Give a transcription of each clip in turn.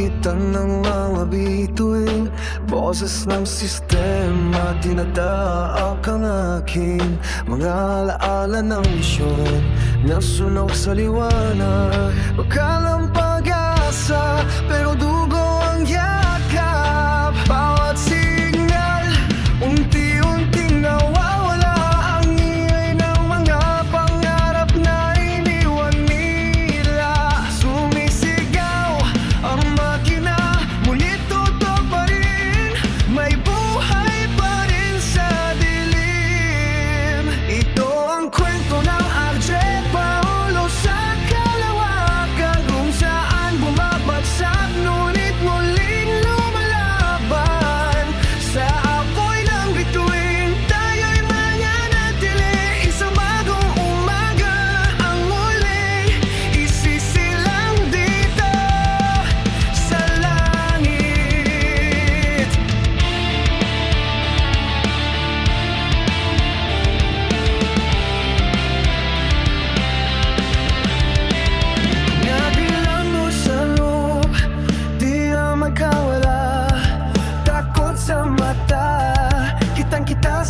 pagitan ng mga bituin Boses ng sistema Dinadaak ang aking Mga alaala ng misyon. Nasunog sa liwanag Pagkalam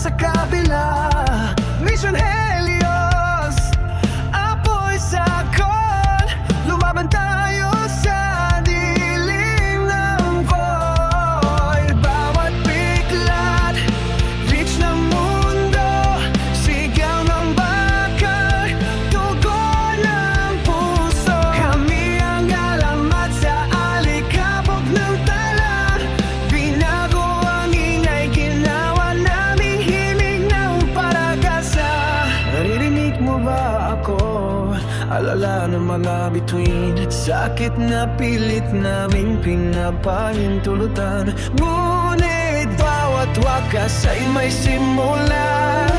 sa kabila. Mission Head! Alala ng mga bituin Sakit na pilit naming pinapahintulutan. Ngunit bawat wakas ay may simulan.